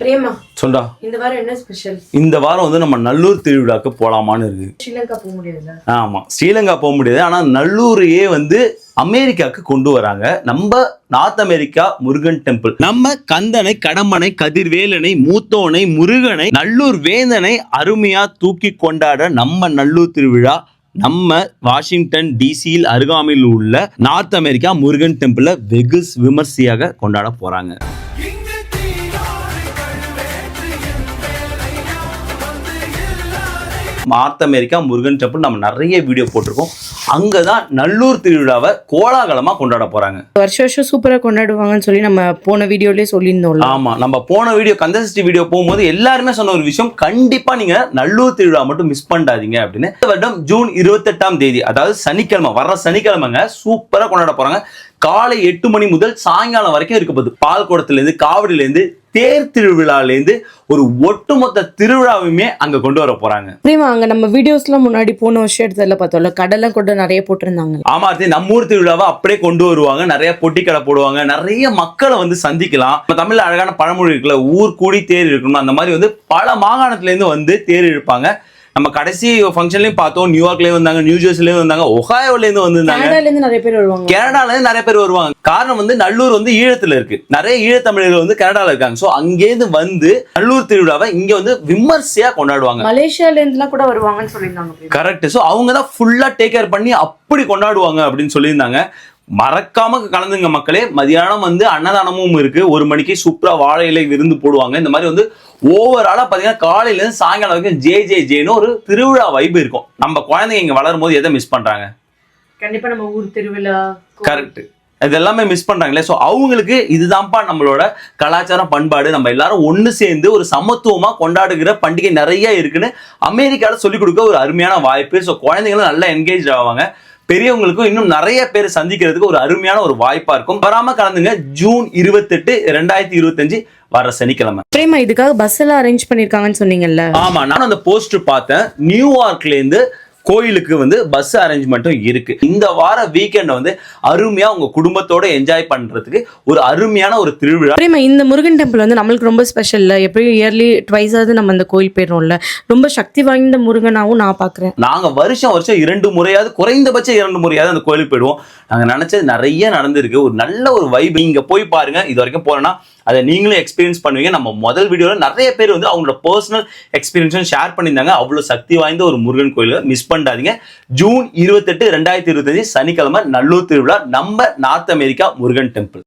பிரேமா சொல்டா. இந்த வாரம் என்ன ஸ்பெஷல் இந்த வாரம் வந்து நம்ம நல்லூர் திருவிழாக்கு போலாமான்னு இருக்கு. ஸ்ரீலங்கா போக முடியாதுல்ல ஆமா ஸ்ரீலங்கா போக முடியாது. ஆனா நல்லூரையே வந்து அமெரிக்காவுக்கு கொண்டு வராங்க. நம்ம நார்த் அமெரிக்கா முருகன் டெம்பிள். நம்ம கந்தனை கடம்பனை கதிர்வேலனை மூத்தோனை முருகனை நல்லூர் வேந்தனை அருமையா தூக்கி கொண்டாட நம்ம நல்லூர் திருவிழா நம்ம வாஷிங்டன் டிசியில் அருகாமையில் உள்ள நார்த் அமெரிக்கா முருகன் டெம்பிள வெகு விமர்சையாக கொண்டாட போறாங்க. நார்த் அமெரிக்கா முருகன் டெம்பிள் நம்ம நிறைய வீடியோ போட்டிருக்கோம். அங்கதான் நல்லூர் திருவிழாவை கோலாகலமா கொண்டாட போறாங்க. வருஷம் வருஷம் சூப்பரா கொண்டாடுவாங்கன்னு சொல்லி நம்ம போன வீடியோலயே சொல்லியிருந்தோம்ல. ஆமா நம்ம போன வீடியோ கந்தசஷ்டி வீடியோ போகும்போது எல்லாருமே சொன்ன ஒரு விஷயம் கண்டிப்பா நீங்க நல்லூர் திருவிழா மட்டும் மிஸ் பண்ணாதீங்க அப்படின்னு. வருடம் ஜூன் இருபத்தெட்டாம் தேதி அதாவது சனிக்கிழமை வர்ற சனிக்கிழமைங்க சூப்பரா கொண்டாட போறாங்க. காலை எட்டு மணி முதல் சாயங்காலம் வரைக்கும் இருக்க போகுது. பால் குடத்துலேருந்து காவடியிலேருந்து தேர் திருவிழாலேருந்து ஒரு ஒட்டுமொத்த திருவிழாவையுமே அங்க கொண்டு வர போறாங்க. பிரேமா அங்க நம்ம வீடியோஸ்லாம் முன்னாடி போன வருஷம் எடுத்ததுல பார்த்தோம்ல கடலை கொண்டு நிறைய போட்டிருந்தாங்க ஆமா அடுத்து நம்ம ஊர் திருவிழாவை அப்படியே கொண்டு வருவாங்க. நிறைய பொட்டி கடை போடுவாங்க. நிறைய மக்களை வந்து சந்திக்கலாம். நம்ம தமிழ்ல அழகான பழமொழி இருக்குல்ல ஊர் கூடி தேர் இருக்கணும் அந்த மாதிரி வந்து பல மாகாணத்துல இருந்து வந்து தேர் இழுப்பாங்க. நம்ம கடைசி ஃபங்க்ஷன்லயும் பார்த்தோம். நியூயார்க்லயும் வந்தாங்க நியூ ஜெர்சிலயும் வந்தாங்க ஒகாயோல இருந்து வந்திருந்தாங்க. இருந்து நிறைய பேர் வருவாங்க. கனடால இருந்து நிறைய பேர் வருவாங்க. காரணம் வந்து நல்லூர் வந்து ஈழத்துல இருக்கு. நிறைய ஈழத்தமிழர்கள் வந்து கனடால இருக்காங்க. சோ அங்கேருந்து வந்து நல்லூர் திருவிழாவை இங்க வந்து விமர்சையா கொண்டாடுவாங்க. மலேசியால இருந்துலாம் கூட வருவாங்கன்னு சொல்லியிருந்தாங்க. கரெக்ட் ஸோ அவங்க தான் ஃபுல்லாக டேக் கேர் பண்ணி அப்படி கொண்டாடுவாங்க அப்படின்னு சொல்லியிருந்தாங்க. மறக்காம கலந்துங்க மக்களே. மதியானம் வந்து அன்னதானமும் இருக்கு. ஒரு மணிக்கு சூப்பரா வாழை இலை விருந்து போடுவாங்க. இந்த மாதிரி வந்து ஓவராலா பாத்தீங்கன்னா காலையில இருந்து சாயங்காலம் வரைக்கும் ஜே ஜே ஜேன்னு ஒரு திருவிழா வைப் இருக்கும். நம்ம குழந்தைங்க இங்க வளரும் போது எதை மிஸ் பண்றாங்க? கண்டிப்பா நம்ம ஊர் திருவிழா கரெக்ட் இது எல்லாமே மிஸ் பண்றாங்களே. ஸோ அவங்களுக்கு இதுதான்ப்பா நம்மளோட கலாச்சாரம் பண்பாடு. நம்ம எல்லாரும் ஒன்று சேர்ந்து ஒரு சமத்துவமா கொண்டாடுகிற பண்டிகை நிறைய இருக்குன்னு அமெரிக்கால சொல்லிக் கொடுக்க ஒரு அருமையான வாய்ப்பு. ஸோ குழந்தைங்களும் நல்லா என்கேஜ் ஆவாங்க. பெரியவங்களுக்கும் இன்னும் நிறைய பேர் சந்திக்கிறதுக்கு ஒரு அருமையான ஒரு வாய்ப்பா இருக்கும். வராம கலந்துங்க. ஜூன் இருபத்தெட்டு ரெண்டாயிரத்தி இருபத்தஞ்சு வர சனிக்கிழமை. பிரேமா இதுக்காக பஸ் எல்லாம் அரேஞ்ச் பண்ணிருக்காங்கன்னு சொன்னீங்கல்ல? ஆமா நான் அந்த போஸ்டர் பார்த்தேன் நியூயார்க்ல இருந்து கோயிலுக்கு வந்து பஸ் அரேஞ்ச்மெண்ட்டும் இருக்கு. இந்த வார வீக்கெண்ட் வந்து அருமையா உங்க குடும்பத்தோட என்ஜாய் பண்றதுக்கு ஒரு அருமையான ஒரு திருவிழா. இந்த முருகன் டெம்பிள் வந்து நம்மளுக்கு ரொம்ப ஸ்பெஷல்ல எப்படியும் இயர்லி ட்வைஸாவது நம்ம அந்த கோயில் போயிடுறோம்ல. ரொம்ப சக்தி வாய்ந்த முருகனாவும் நான் பாக்குறேன் நாங்க வருஷம் வருஷம் இரண்டு முறையாவது குறைந்தபட்சம் இரண்டு முறையாவது அந்த கோயிலுக்கு போயிடுவோம். நாங்க நினைச்சது நிறைய நடந்திருக்கு. ஒரு நல்ல ஒரு வைப் நீங்க போய் பாருங்க. இது வரைக்கும் போறேன்னா அதை நீங்களும் எக்ஸ்பீரியன்ஸ் பண்ணுவீங்க. நம்ம முதல் வீடியோல நிறைய பேர் வந்து அவங்களோட பர்சனல் எக்ஸ்பீரியன்ஸும் ஷேர் பண்ணியிருந்தாங்க. அவ்வளவு சக்தி வாய்ந்த ஒரு முருகன் கோயிலை மிஸ் பண்ணாதீங்க ஜூன் இருபத்தெட்டு ரெண்டாயிரத்தி இருபத்தஞ்சு சனிக்கிழமை நல்லூர் திருவிழா நம்ம நார்த் அமெரிக்கா முருகன் டெம்பிள்